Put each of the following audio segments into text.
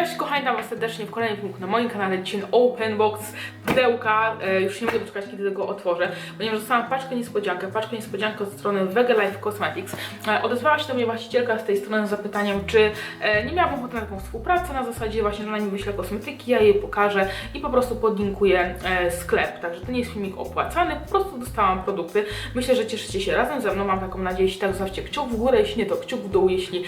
Cześć kochani, witam was serdecznie w kolejnym filmiku na moim kanale. Dzisiaj Open Box pudełka. E, już nie mogę doczekać, kiedy go otworzę, ponieważ dostałam paczkę niespodziankę, paczkę niespodziankę od strony Vega Life Cosmetics. E, odezwała się do mnie właścicielka z tej strony z zapytaniem, czy e, nie miałabym ochoty na taką współpracę, na zasadzie właśnie, że ona mi wyśle kosmetyki, ja jej pokażę i po prostu podlinkuję e, sklep. Także to nie jest filmik opłacany, po prostu dostałam produkty. Myślę, że cieszycie się razem ze mną, mam taką nadzieję, jeśli tak zostawcie kciuk w górę, jeśli nie to kciuk w dół, jeśli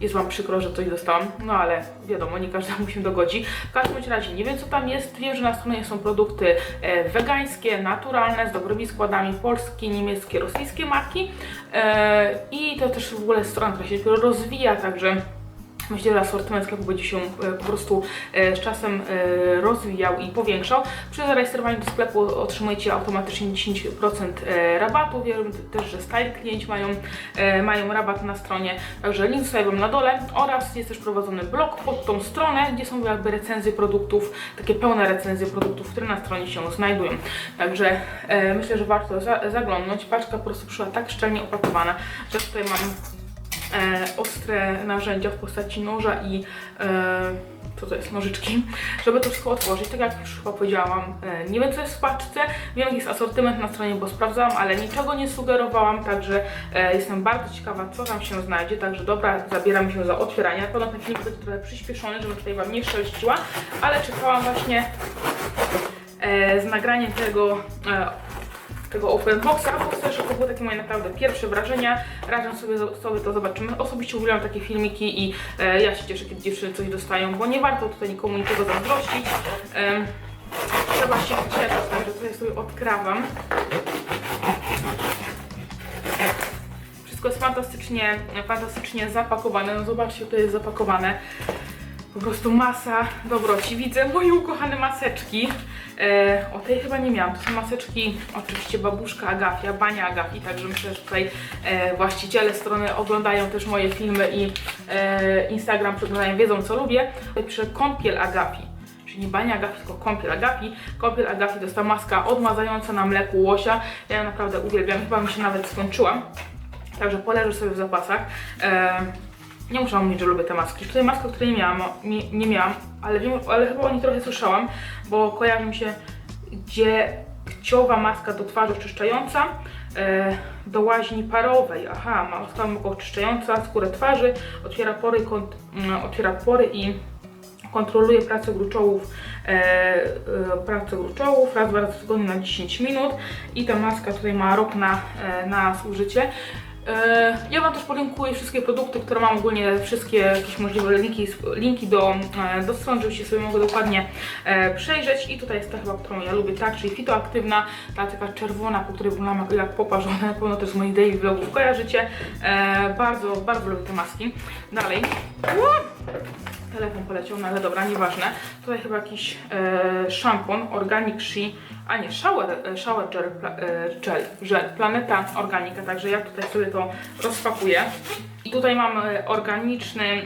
jest Wam przykro, że coś dostałam, no ale wiadomo, nie każdemu się dogodzi. W każdym razie nie wiem co tam jest, wiem, że na stronie są produkty e, wegańskie, naturalne, z dobrymi składami, polskie, niemieckie, rosyjskie marki e, i to też w ogóle strona, która się dopiero rozwija, także Myślę, że asortyment sklepu będzie się e, po prostu e, z czasem e, rozwijał i powiększał. Przy zarejestrowaniu do sklepu otrzymujecie automatycznie 10% e, rabatu. Wiem też, że style klienci mają, mają rabat na stronie, także link zostawię Wam na dole oraz jest też prowadzony blog pod tą stronę, gdzie są jakby recenzje produktów, takie pełne recenzje produktów, które na stronie się znajdują. Także myślę, że warto za, zaglądnąć. Paczka po prostu przyszła tak szczelnie opakowana, że tutaj mam ostre narzędzia w postaci noża i e, co to jest, nożyczki, żeby to wszystko otworzyć. Tak jak już chyba powiedziałam, e, nie wiem co jest w paczce, wiem jaki jest asortyment na stronie, bo sprawdzałam, ale niczego nie sugerowałam, także e, jestem bardzo ciekawa, co tam się znajdzie. Także dobra, zabieram się za otwieranie. Na pewno ten film będzie trochę przyspieszony, żeby tutaj Wam nie szeleściła, ale czekałam właśnie e, z nagraniem tego e, tego open boxa, bo że to były takie moje naprawdę pierwsze wrażenia. Razem sobie, sobie to zobaczymy. Osobiście uwielbiam takie filmiki i e, ja się cieszę, kiedy dziewczyny coś dostają, bo nie warto tutaj nikomu niczego zazdrościć. E, trzeba się cieszyć, także tutaj sobie odkrawam. Wszystko jest fantastycznie, fantastycznie zapakowane. No zobaczcie, to jest zapakowane. Po prostu masa dobroci. Widzę moje ukochane maseczki. E, o tej chyba nie miałam. To są maseczki, oczywiście babuszka Agafia, bania Agafi, także myślę, że tutaj e, właściciele strony oglądają też moje filmy i e, Instagram przeglądają, wiedzą co lubię. Tutaj piszę kąpiel Agafi. Czyli nie bania Agafi, tylko kąpiel Agafi. Kąpiel Agafi to jest ta maska odmazająca na mleku łosia. Ja naprawdę uwielbiam, chyba mi się nawet skończyła. Także poleżę sobie w zapasach. E, nie muszę mówić, że lubię te maski. Tutaj maska, której nie miałam, nie, nie miałam, ale, wiem, ale chyba o niej trochę słyszałam, bo kojarzy mi się dziekciowa maska do twarzy oczyszczająca, e, do łaźni parowej. Aha, maska oczyszczająca skórę twarzy, otwiera pory, kont, mm, otwiera pory i kontroluje pracę gruczołów, e, e, pracę gruczołów raz, dwa razy w tygodniu na 10 minut i ta maska tutaj ma rok na, e, na zużycie. E, Ja Wam też podlinkuję wszystkie produkty, które mam ogólnie, wszystkie jakieś możliwe linki, linki do, e, do stron, żebyście sobie mogli dokładnie e, przejrzeć. I tutaj jest ta chyba, którą ja lubię, tak, czyli fitoaktywna, ta taka czerwona, po której wyglądam jak, jak poparzone, na pewno też z moich daily vlogów kojarzycie. Bardzo, bardzo lubię te maski. Dalej. Telefon poleciał, no ale dobra, nieważne. Tutaj chyba jakiś e, szampon Organic She, a nie, shower, e, shower gel, e, gel, gel, Planeta Organika, także ja tutaj sobie to rozpakuję. I tutaj mam e, organiczny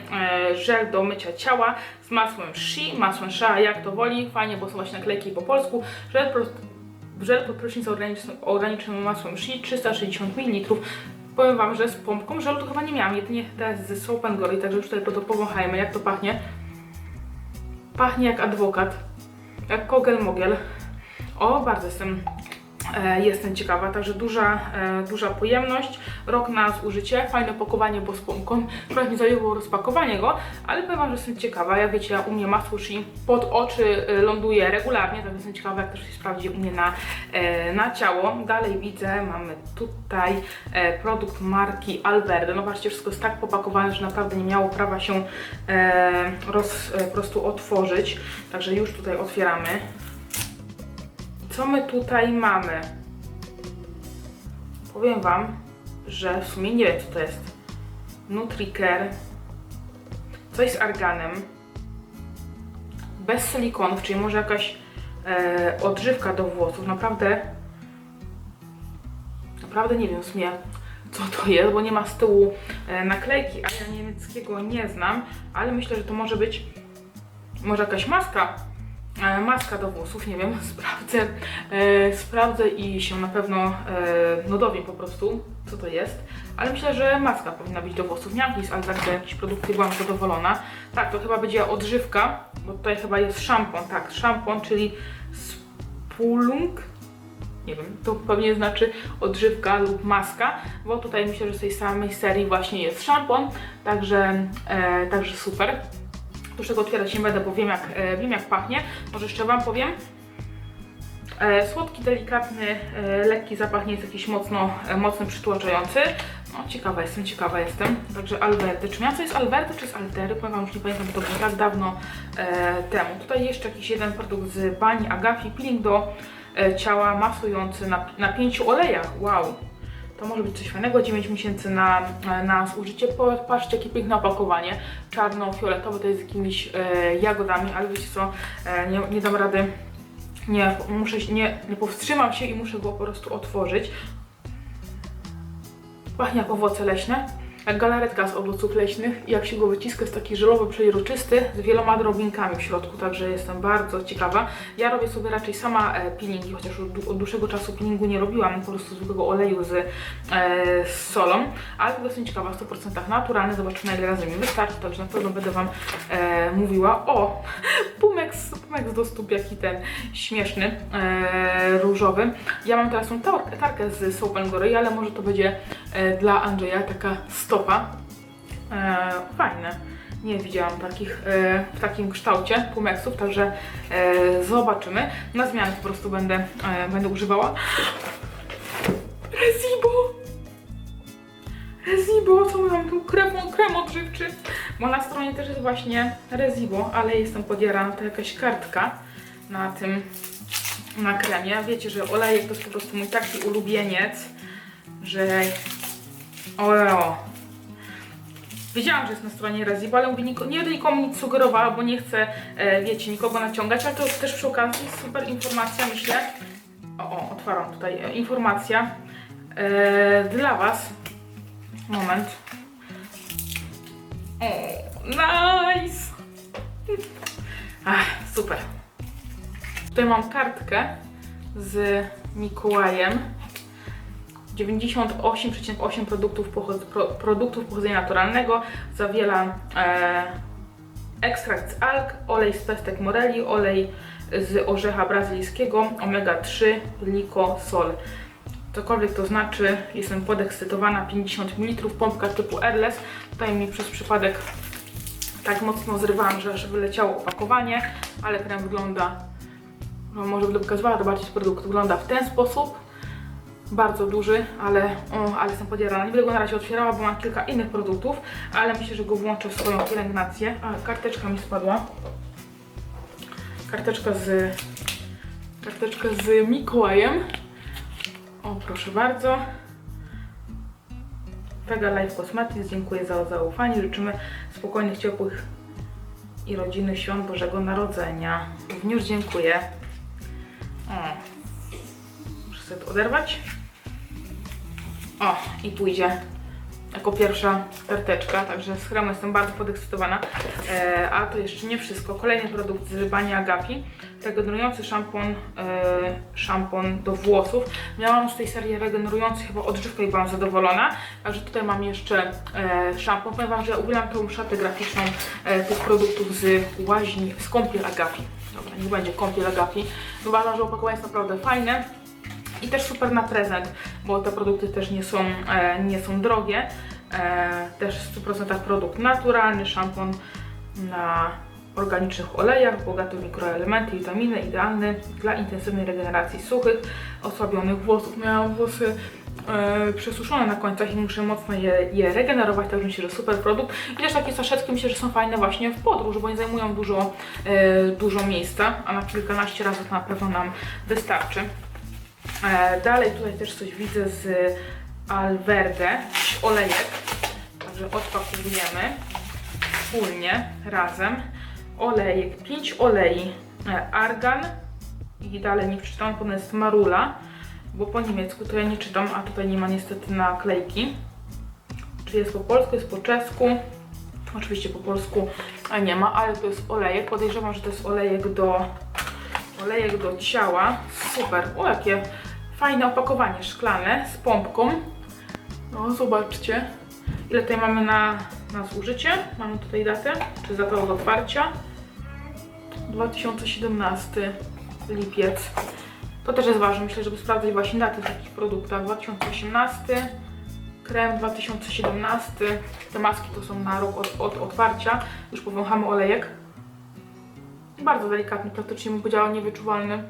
żel do mycia ciała z masłem She, masłem Sha, jak to woli, fajnie, bo są właśnie naklejki po polsku. Żel, żel pod prysznic organicznym, organicznym masłem She, 360 ml. Powiem Wam, że z pompką żelu to chyba nie miałam, jedynie teraz ze Soap and Glory, także już tutaj to powąchajmy, jak to pachnie. Pachnie jak adwokat, jak kogel mogel. O, bardzo jestem, jestem ciekawa, także duża, e, duża pojemność, rok na zużycie, fajne pakowanie, bo z. Trochę mi zajęło rozpakowanie go, ale powiem Wam, że jestem ciekawa. Jak wiecie, ja u mnie masło She pod oczy e, ląduje regularnie, także jestem ciekawa, jak też się sprawdzi u mnie na, e, na ciało. Dalej widzę, mamy tutaj e, produkt marki Alverde. No patrzcie, wszystko jest tak popakowane, że naprawdę nie miało prawa się e, roz, e, po prostu otworzyć. Także już tutaj otwieramy. Co my tutaj mamy? Powiem Wam, że w sumie nie wiem co to jest. Nutricare, coś z arganem, bez silikonów, czyli może jakaś e, odżywka do włosów. Naprawdę, naprawdę nie wiem w sumie co to jest, bo nie ma z tyłu e, naklejki, a ja niemieckiego nie znam, ale myślę, że to może być może jakaś maska maska do włosów, nie wiem, sprawdzę, e, sprawdzę i się na pewno e, no dowiem po prostu, co to jest. Ale myślę, że maska powinna być do włosów. Miałam kiedyś z Alberta jakieś produkty, byłam zadowolona. Tak, to chyba będzie odżywka, bo tutaj chyba jest szampon, tak, szampon, czyli spulung, nie wiem, to pewnie znaczy odżywka lub maska, bo tutaj myślę, że z tej samej serii właśnie jest szampon, także, e, także super. Już tego otwierać nie będę, bo wiem jak, e, wiem jak pachnie. Może jeszcze Wam powiem. E, słodki, delikatny, e, lekki zapach, nie jest jakiś mocno, mocno przytłaczający. No, ciekawa jestem, ciekawa jestem. Także Alberty. Czy coś z Alberty, czy z Altery? Powiem Wam, już nie pamiętam, to było tak dawno temu. Tutaj jeszcze jakiś jeden produkt z Bani Agafi, peeling do ciała masujący na, na pięciu olejach. Wow! To może być coś fajnego, 9 miesięcy na, na zużycie. Patrzcie, jakie piękne opakowanie. Czarno-fioletowe to jest z jakimiś e, jagodami, ale wiecie co, e, nie, nie dam rady, nie, muszę, nie, nie powstrzymam się i muszę go po prostu otworzyć. Pachnie jak owoce leśne, jak galaretka z owoców leśnych i jak się go wyciska jest taki żelowy, przejrzysty z wieloma drobinkami w środku, także jestem bardzo ciekawa. Ja robię sobie raczej sama e, peelingi, chociaż od, dłu- od dłuższego czasu peelingu nie robiłam, po prostu zwykłego oleju z, e, z solą, ale to jestem ciekawa, w 100% naturalny, zobaczymy na ile razy mi wystarczy, także na pewno będę Wam e, mówiła. O, Pumex, Pumex do stóp, jaki ten śmieszny, e, różowy. Ja mam teraz tą tar- tarkę z Soap and Glory, ale może to będzie e, dla Andrzeja taka stopa. E, fajne. Nie widziałam takich e, w takim kształcie Pumexów, także e, zobaczymy. Na zmianę po prostu będę, e, będę używała. Rezibo! Rezibo, co mam tu? Krem, krem odżywczy. Bo na stronie też jest właśnie Rezibo, ale jestem podjarana, to jakaś kartka na tym, na kremie. Wiecie, że olejek to jest po prostu mój taki ulubieniec, że o, Wiedziałam, że jest na stronie Rezibo, ale mówię, nie będę nikomu nic sugerowała, bo nie chcę, e, wiecie, nikogo naciągać, ale to też przy okazji super informacja, myślę. O, o otwaram tutaj e, informacja e, dla Was. Moment. O, nice! Ach, super. Tutaj mam kartkę z Mikołajem. 98,8 produktów, produktów pochodzenia naturalnego zawiera e, ekstrakt z alg, olej z pestek moreli, olej z orzecha brazylijskiego, omega-3, glikosol. Cokolwiek to znaczy, jestem podekscytowana, 50 ml, pompka typu Airless. Tutaj mi przez przypadek tak mocno zrywałam, że aż wyleciało opakowanie, ale krem wygląda, no może będę pokazywała zobaczyć produkt, wygląda w ten sposób bardzo duży, ale, o, ale jestem podjarana. Nie będę go na razie otwierała, bo mam kilka innych produktów, ale myślę, że go włączę w swoją pielęgnację. A, karteczka mi spadła. Karteczka z... Karteczka z Mikołajem. O, proszę bardzo. Pega Life Cosmetics, dziękuję za zaufanie. Życzymy spokojnych, ciepłych i rodzinnych świąt Bożego Narodzenia. Również dziękuję. O, Muszę sobie to oderwać. O, i pójdzie jako pierwsza karteczka, także z kremu jestem bardzo podekscytowana. E, a to jeszcze nie wszystko. Kolejny produkt z Bani Agapi. Regenerujący szampon, e, szampon do włosów. Miałam z tej serii regenerujący chyba odżywkę i byłam zadowolona. Także tutaj mam jeszcze e, szampon. Powiem Wam, że uwielbiam tą szatę graficzną e, tych produktów z łaźni, z kąpiel Agapi. Dobra, nie będzie kąpiel Agapi. Uważam, że opakowanie jest naprawdę fajne. I też super na prezent, bo te produkty też nie są, e, nie są drogie. E, też w 100% produkt naturalny, szampon na organicznych olejach, bogaty w mikroelementy, witaminy, idealny dla intensywnej regeneracji suchych, osłabionych włosów. Miałam włosy e, przesuszone na końcach i muszę mocno je, je regenerować, także myślę, że super produkt. I też takie saszetki myślę, że są fajne właśnie w podróż, bo nie zajmują dużo, e, dużo miejsca, a na kilkanaście razy to na pewno nam wystarczy. E, dalej tutaj też coś widzę z Alverde, olejek, także odpakujemy wspólnie, razem. Olejek, 5 olei, e, argan i dalej nie przeczytałam, potem jest marula, bo po niemiecku to ja nie czytam, a tutaj nie ma niestety naklejki. Czy jest po polsku, jest po czesku. Oczywiście po polsku nie ma, ale to jest olejek. Podejrzewam, że to jest olejek do olejek do ciała. Super. O, jakie fajne opakowanie szklane z pompką. No, zobaczcie. Ile tutaj mamy na, na zużycie? Mamy tutaj datę, czy datę od otwarcia? 2017 lipiec. To też jest ważne, myślę, żeby sprawdzać właśnie daty w takich produktach. 2018, krem 2017. Te maski to są na rok od, od otwarcia. Już powąchamy olejek. Bardzo delikatny, praktycznie bym powiedziała niewyczuwalny.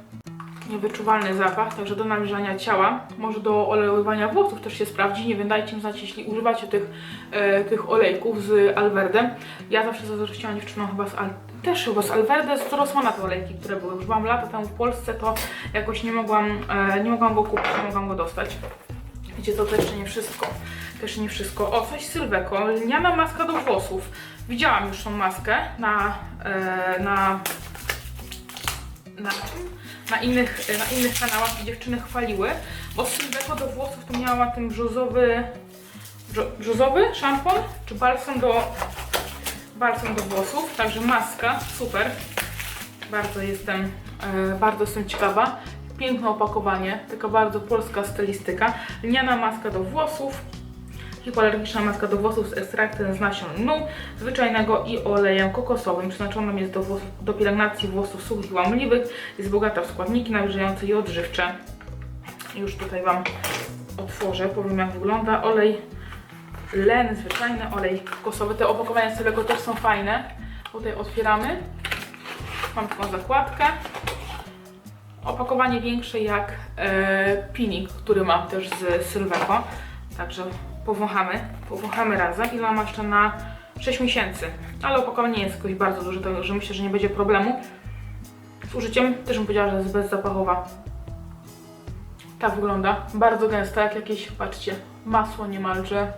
Niewyczuwalny zapach, także do nawilżania ciała, może do olejowania włosów też się sprawdzi. Nie wiem, dajcie mi znać, jeśli używacie tych, e, tych olejków z Alverde. Ja zawsze zazdrościłam dziewczynom chyba z Al też chyba z Alverde, z Rossmana te olejki, które były. Używałam lata temu w Polsce, to jakoś nie mogłam, e, nie mogłam go kupić, nie mogłam go dostać. Wiecie, to też nie wszystko. Też nie wszystko. O, coś Sylweko. Lniana maska do włosów. Widziałam już tą maskę na, e, na, na, na, innych, na innych kanałach dziewczyny chwaliły, bo Sylweko do włosów to miała ten brzozowy, brzo- brzozowy szampon, czy balsam do, balsam do włosów, także maska, super. Bardzo jestem, e, bardzo jestem ciekawa. Piękne opakowanie, taka bardzo polska stylistyka. Lniana maska do włosów, hipoalergiczna maska do włosów z ekstraktem z nasion lnu zwyczajnego i olejem kokosowym. Przeznaczoną jest do, włosów, do pielęgnacji włosów suchych i łamliwych. Jest bogata w składniki nawilżające i odżywcze. Już tutaj Wam otworzę, powiem jak wygląda. Olej len zwyczajny, olej kokosowy. Te opakowania z tego też są fajne. Tutaj otwieramy. Mam taką zakładkę. Opakowanie większe jak e, pinik, który mam też z Sylweko. Także powąchamy, powąchamy razem. Ile mam jeszcze na 6 miesięcy. Ale opakowanie nie jest jakoś bardzo duże, także myślę, że nie będzie problemu. Z użyciem też bym powiedziała, że jest bezzapachowa. Tak wygląda. Bardzo gęsta, jak jakieś, patrzcie, masło niemalże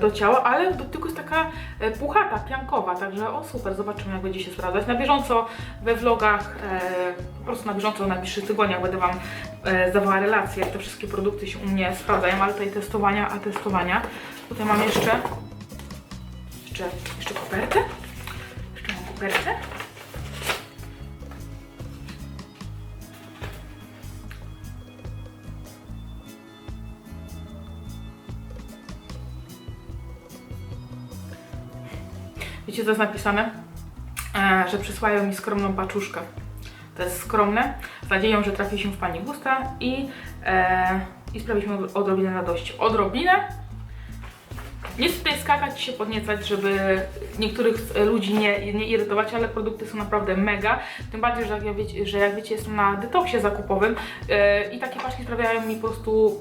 do ciała, ale w dotyku jest taka e, puchata, piankowa, także o super, zobaczymy jak będzie się sprawdzać. Na bieżąco we vlogach, e, po prostu na bieżąco w najbliższych tygodniach będę Wam e, zdawała relacje, jak te wszystkie produkty się u mnie sprawdzają, ale tutaj testowania, a testowania. Tutaj mam jeszcze, jeszcze, jeszcze kopertę, jeszcze mam kopertę. Wiecie, co jest napisane? E, że przysłają mi skromną paczuszkę. To jest skromne, z nadzieją, że trafi się w Pani gusta i, e, i sprawiliśmy odrobinę radości. Odrobinę? Nie chcę tutaj skakać się podniecać, żeby niektórych e, ludzi nie, nie irytować, ale produkty są naprawdę mega. Tym bardziej, że jak, ja wiecie, że jak wiecie, jestem na detoksie zakupowym e, i takie paczki sprawiają mi po prostu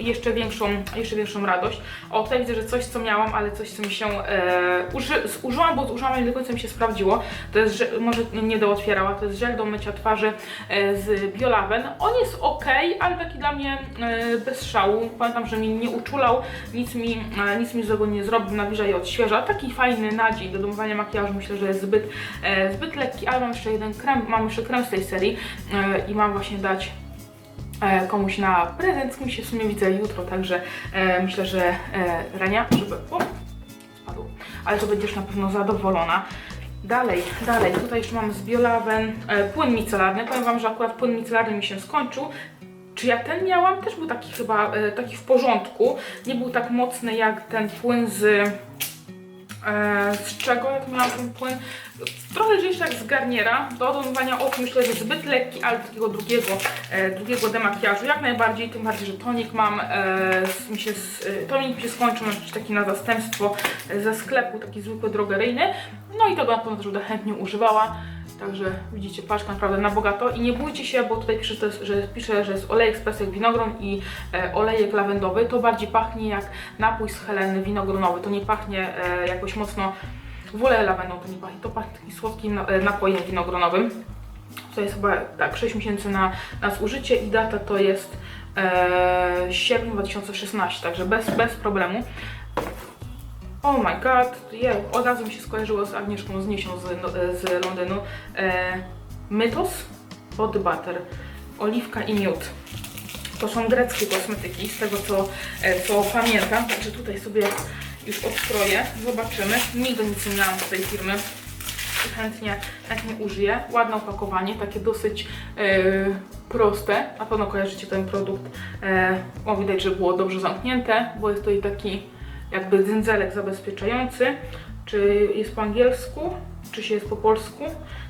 jeszcze, większą, jeszcze większą radość. O, tutaj widzę, że coś co miałam, ale coś co mi się e, uży, zużyłam, bo zużyłam i nie do końca mi się sprawdziło. To jest, może nie do otwierała, to jest żel do mycia twarzy e, z Biolaven. On jest ok, ale taki dla mnie e, bez szału. Pamiętam, że mi nie uczulał, nic mi, e, nic mi złego nie zrobił, nawilża i odświeża. Taki fajny nadziei do domowania makijażu, myślę, że jest zbyt, e, zbyt lekki, ale mam jeszcze jeden krem, mam jeszcze krem z tej serii e, i mam właśnie dać komuś na prezent, z kim się w sumie widzę jutro, także e, myślę, że e, Rania, żeby... O. Ale to będziesz na pewno zadowolona. Dalej, dalej, tutaj jeszcze mamy z Biolaven e, płyn micelarny. Powiem Wam, że akurat płyn micelarny mi się skończył. Czy ja ten miałam? Też był taki chyba, e, taki w porządku. Nie był tak mocny jak ten płyn z... E, z czego jak miałam ten płyn? Trochę lżejszy jak z Garniera. Do odmywania oczu myślę, że zbyt lekki, ale takiego drugiego, e, drugiego demakijażu. Jak najbardziej, tym bardziej, że tonik mam, e, mi się, tonik mi się skończył, mam taki na zastępstwo ze sklepu, taki zwykły drogeryjny. No i tego na pewno też będę chętnie używała. Także widzicie, paczka naprawdę na bogato i nie bójcie się, bo tutaj pisze, że, pisze, że jest olej ekspresek winogron i e, olejek lawendowy. To bardziej pachnie jak napój z Heleny winogronowy. To nie pachnie e, jakoś mocno w ogóle lawendą, to nie pachnie. To pachnie takim słodkim e, napojem winogronowym. To jest chyba tak, 6 miesięcy na, na zużycie i data to jest e, sierpień 2016, także bez, bez problemu. Oh my god, je, od razu mi się skojarzyło z Agnieszką z Niesią z, no, z Londynu. E, Mytos Body Butter, oliwka i miód. To są greckie kosmetyki, z tego co, e, co pamiętam. Także tutaj sobie już odkroję, zobaczymy. Nigdy nic nie miałam z tej firmy. chętnie, chętnie użyję. Ładne opakowanie, takie dosyć yy, proste. Na pewno kojarzycie ten produkt. E, o, widać, że było dobrze zamknięte, bo jest to i taki jakby dzyndzelek zabezpieczający. Czy jest po angielsku, czy się jest po polsku?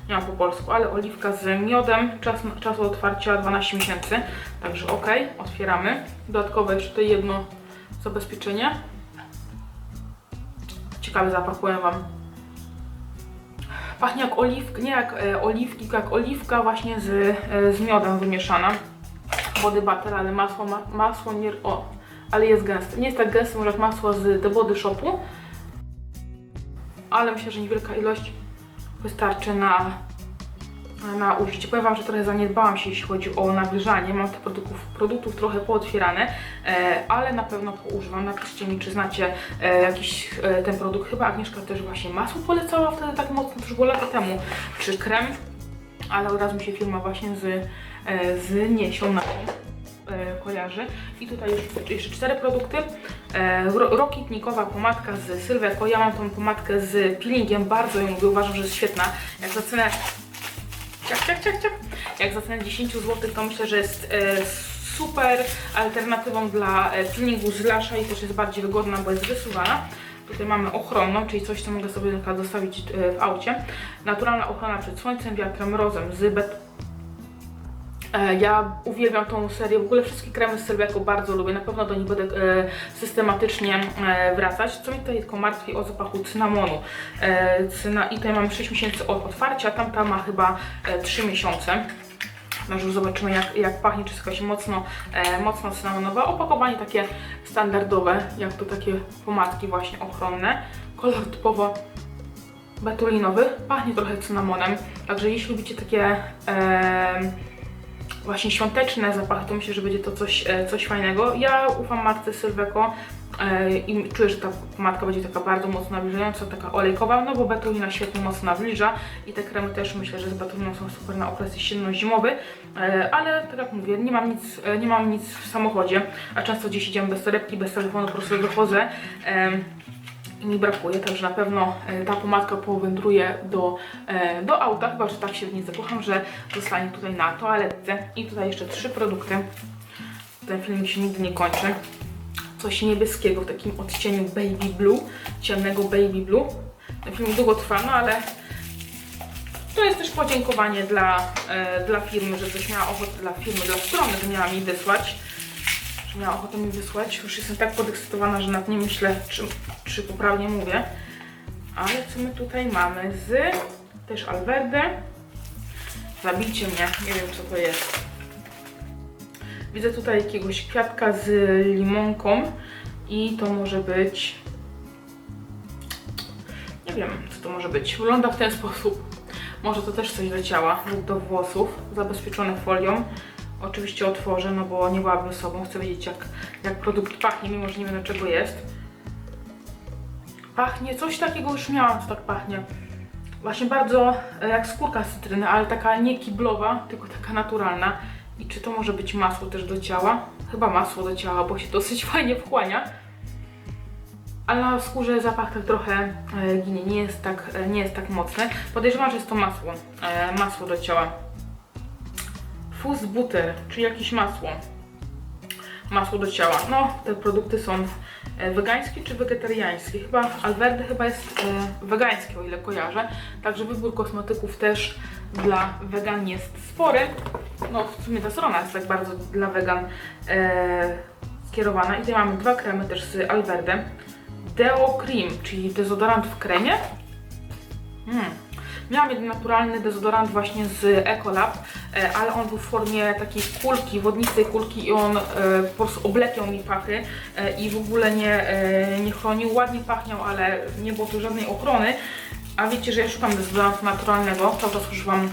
Nie ma po polsku, ale oliwka z miodem. Czas, czas otwarcia 12 miesięcy, także ok, otwieramy. Dodatkowe jeszcze tutaj jedno zabezpieczenie. Ciekawy zapach, powiem Wam. Pachnie jak oliwka, nie jak e, oliwki, jak oliwka właśnie z, e, z miodem wymieszana. Body butter, ale masło, ma, masło nie, o, ale jest gęste. Nie jest tak gęste może jak masło z The Body Shopu, ale myślę, że niewielka ilość wystarczy na, na użycie. Powiem Wam, że trochę zaniedbałam się, jeśli chodzi o nawilżanie. Mam tych produktów, produktów trochę pootwierane, e, ale na pewno poużywam. Napiszcie mi, czy znacie e, jakiś e, ten produkt. Chyba Agnieszka też właśnie masło polecała wtedy tak mocno, to już było lata temu, czy krem, ale od razu mi się firma właśnie z, e, z Niesią na e, kojarzy. I tutaj już jeszcze cztery produkty. E, ro- Rokitnikowa pomadka z Sylweko. Ja mam tą pomadkę z peelingiem, bardzo ją lubię, uważam, że jest świetna. Jak za cenę... Ciach, ciach, ciach, ciach. Jak za cenę 10 zł, to myślę, że jest e, super alternatywą dla e, peelingu z lasza i też jest bardziej wygodna, bo jest wysuwana. Tutaj mamy ochronną, czyli coś, co mogę sobie e, w aucie. Naturalna ochrona przed słońcem, wiatrem, mrozem z E, Ja uwielbiam tą serię, w ogóle wszystkie kremy z Sylweko bardzo lubię, na pewno do nich będę e, systematycznie e, wracać. Co mnie tutaj tylko martwi o zapachu cynamonu. E, cyna, I tutaj mamy 6 miesięcy od otwarcia, tamta ma chyba e, 3 miesiące. No już zobaczymy jak, jak pachnie, czy jest jakaś mocno, e, mocno cynamonowa. Opakowanie takie standardowe, jak to takie pomadki właśnie ochronne. Kolor typowo betulinowy, pachnie trochę cynamonem, także jeśli lubicie takie e, właśnie świąteczne zapachy, to myślę, że będzie to coś, e, coś fajnego. Ja ufam marce Sylweko e, i czuję, że ta pomadka będzie taka bardzo mocno nawilżająca, taka olejkowa, no bo betulina świetnie mocno nawilża i te kremy też myślę, że z betuliną są super na okres jesienno-zimowy, e, ale tak jak mówię, nie mam nic, nie mam nic w samochodzie, a często gdzieś idziemy bez torebki, bez telefonu, po prostu wychodzę. Mi brakuje, także na pewno e, ta pomadka powędruje do, e, do auta, chyba że tak się w niej zakocham, że zostanie tutaj na toaletce. I tutaj jeszcze trzy produkty. Ten film się nigdy nie kończy. Coś niebieskiego w takim odcieniu baby blue, ciemnego baby blue. Ten film długo trwa, no ale to jest też podziękowanie dla, e, dla firmy, że coś miała ochotę, dla firmy, dla strony, że miała mi wysłać miała ochotę mi wysłać. Już jestem tak podekscytowana, że nad nie myślę, czy, czy poprawnie mówię. Ale co my tutaj mamy z też Alverde. Zabijcie mnie, nie wiem co to jest. Widzę tutaj jakiegoś kwiatka z limonką i to może być... Nie wiem co to może być. Wygląda w ten sposób. Może to też coś do ciała lub do włosów, zabezpieczone folią. Oczywiście otworzę, no bo nie byłabym sobą. Chcę wiedzieć, jak, jak produkt pachnie, mimo że nie wiem, czego jest. Pachnie, coś takiego już miałam, co tak pachnie. Właśnie bardzo e, jak skórka cytryny, ale taka nie kiblowa, tylko taka naturalna. I czy to może być masło też do ciała? Chyba masło do ciała, bo się dosyć fajnie wchłania. Ale na skórze zapach tak trochę e, ginie, nie jest tak, e, nie jest tak mocny. Podejrzewam, że jest to masło, masło do ciała. Fuzz butter, czyli jakieś masło. Masło do ciała. No, te produkty są e, wegańskie czy wegetariańskie. Chyba Alverde chyba jest e, wegańskie, o ile kojarzę. Także wybór kosmetyków też dla wegan jest spory. No, w sumie ta strona jest tak bardzo dla wegan e, skierowana. I tutaj mamy dwa kremy też z Alverde. Deo Cream, czyli dezodorant w kremie. Mm. Miałam jeden naturalny dezodorant właśnie z Ecolab, e, ale on był w formie takiej kulki, wodnistej kulki i on e, po prostu oblepiał mi pachy e, i w ogóle nie, nie chronił. Ładnie pachniał, ale nie było tu żadnej ochrony. A wiecie, że ja szukam dezodorantu naturalnego, cały czas używam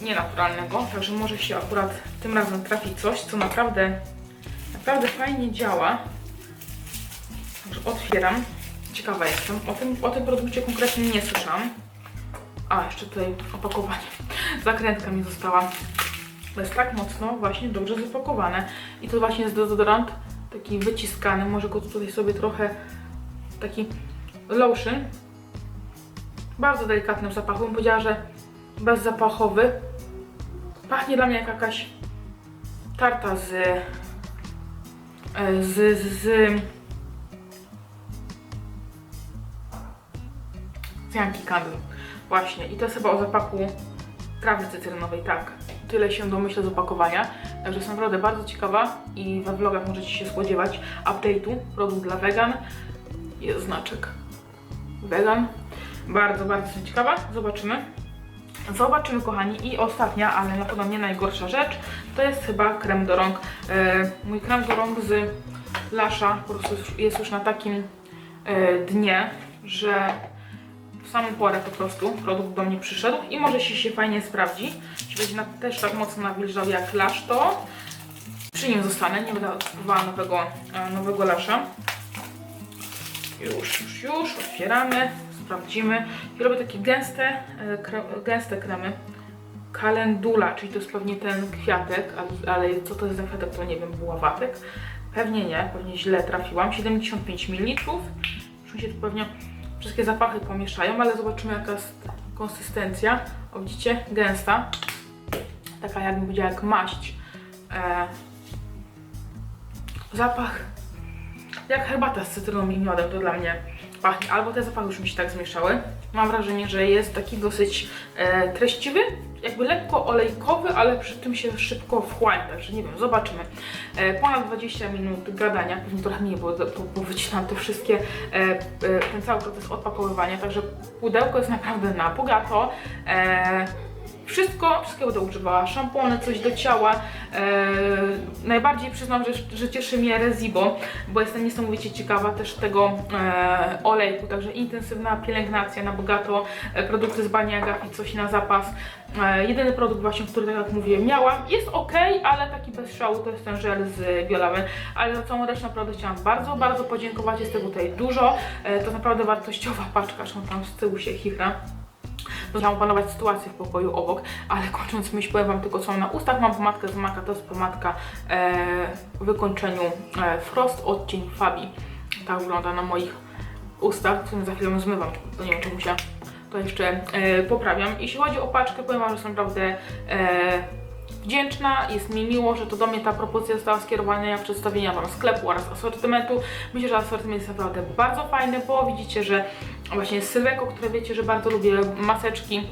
nienaturalnego, także może się akurat tym razem trafi coś, co naprawdę, naprawdę fajnie działa. Także otwieram. Ciekawa jestem. O tym, o tym produkcie konkretnie nie słyszałam. A, jeszcze tutaj opakowanie. Zakrętka mi została. To jest tak mocno właśnie dobrze zapakowane. I to właśnie jest dezodorant taki wyciskany. Może go tutaj sobie trochę taki lotion. bardzo delikatnym zapachu. Bym powiedziała, że bezzapachowy. Pachnie dla mnie jak jakaś tarta z e, z, z, z Yankee Candle. Właśnie. I to jest chyba o zapachu trawy cytrynowej, tak. Tyle się domyślę z opakowania. Także jestem naprawdę bardzo ciekawa i we vlogach możecie się spodziewać update'u. Produkt dla wegan. Jest znaczek wegan. Bardzo, bardzo jestem ciekawa. Zobaczymy. Zobaczymy, kochani. I ostatnia, ale na pewno nie najgorsza rzecz, to jest chyba krem do rąk. E, mój krem do rąk z Lasza po prostu jest już na takim e, dnie, że samą porę po prostu produkt do mnie przyszedł i może się, się fajnie sprawdzi. Jeśli będzie na, też tak mocno nawilżał jak Lash, to przy nim zostanę. Nie będę odkrywała nowego, e, nowego Lasza. Już, już, już. Otwieramy, sprawdzimy. I robię takie gęste, e, kre, gęste kremy. Kalendula, czyli to jest pewnie ten kwiatek, ale, co to jest za kwiatek, to nie wiem, buławatek. Pewnie nie, pewnie źle trafiłam. 75 ml. Mi się tu pewnie wszystkie zapachy pomieszają, ale zobaczymy jaka jest konsystencja. O, widzicie? Gęsta. Taka jakbym powiedziała jak maść. E, zapach jak herbata z cytryną i miodem, to dla mnie Albo te zapachy już mi się tak zmieszały. Mam wrażenie, że jest taki dosyć e, treściwy, jakby lekko olejkowy, ale przy tym się szybko wchłania, także nie wiem, zobaczymy. E, ponad 20 minut gadania, pewnie trochę mniej, bo, bo, bo wycinam te wszystkie, e, e, ten cały proces odpakowywania, także pudełko jest naprawdę na bogato. E, wszystko, wszystkiego będę używała. Szampony, coś do ciała. E, najbardziej przyznam, że, że cieszy mnie Rezibo, bo jestem niesamowicie ciekawa też tego e, olejku. Także intensywna pielęgnacja na bogato, e, produkty z Bani Agafi, coś na zapas. E, jedyny produkt właśnie, który tak jak mówię miałam, jest ok, ale taki bez szału to jest ten żel z Biolawem. Ale za całą resztę naprawdę chciałam bardzo, bardzo podziękować. Jest tego tutaj dużo. E, to naprawdę wartościowa paczka, zresztą tam z tyłu się chichra. Chciałam opanować sytuację w pokoju obok, ale kończąc myśl, powiem Wam tylko co mam na ustach. Mam pomadkę z Maka, to jest pomadka e, w wykończeniu e, Frost, odcień Fabi. Tak wygląda na moich ustach, sumie za chwilę zmywam, to nie wiem czemu się to jeszcze e, poprawiam. Jeśli chodzi o paczkę, powiem Wam, że jestem naprawdę e, wdzięczna. Jest mi miło, że to do mnie ta propozycja została skierowana przedstawienia Wam sklepu oraz asortymentu. Myślę, że asortyment jest naprawdę bardzo fajny, bo widzicie, że właśnie Sylweko, które wiecie, że bardzo lubię maseczki,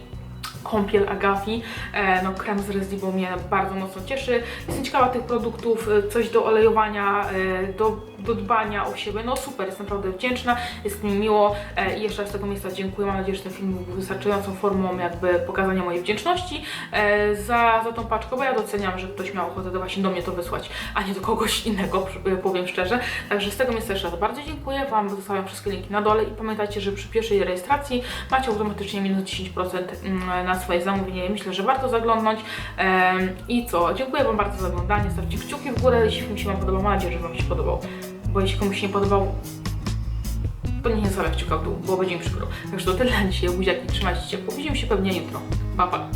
kąpiel Agafi, e, no krem z Rezibo mnie bardzo mocno cieszy. Jestem ciekawa tych produktów, e, coś do olejowania, e, do, do dbania o siebie, no super, jestem naprawdę wdzięczna, jest mi miło e, i jeszcze raz z tego miejsca dziękuję, mam nadzieję, że ten film był wystarczającą formą jakby pokazania mojej wdzięczności e, za, za tą paczkę, bo ja doceniam, że ktoś miał ochotę to właśnie do mnie to wysłać, a nie do kogoś innego, e, powiem szczerze. Także z tego miejsca jeszcze raz bardzo dziękuję Wam, zostawiam wszystkie linki na dole i pamiętajcie, że przy pierwszej rejestracji macie automatycznie minus 10% mm, na swoje zamówienie. Myślę, że warto zaglądnąć. I co? Dziękuję Wam bardzo za oglądanie. Stawcie kciuki w górę, jeśli film się Wam podobał. Mam nadzieję, że Wam się podobał. Bo jeśli komuś się nie podobał, to niech nie stawia kciuka w dół, bo będzie mi przykro. Także to tyle na dzisiaj. Buziaki, trzymajcie się ciepło. Widzimy się pewnie jutro. Pa, pa.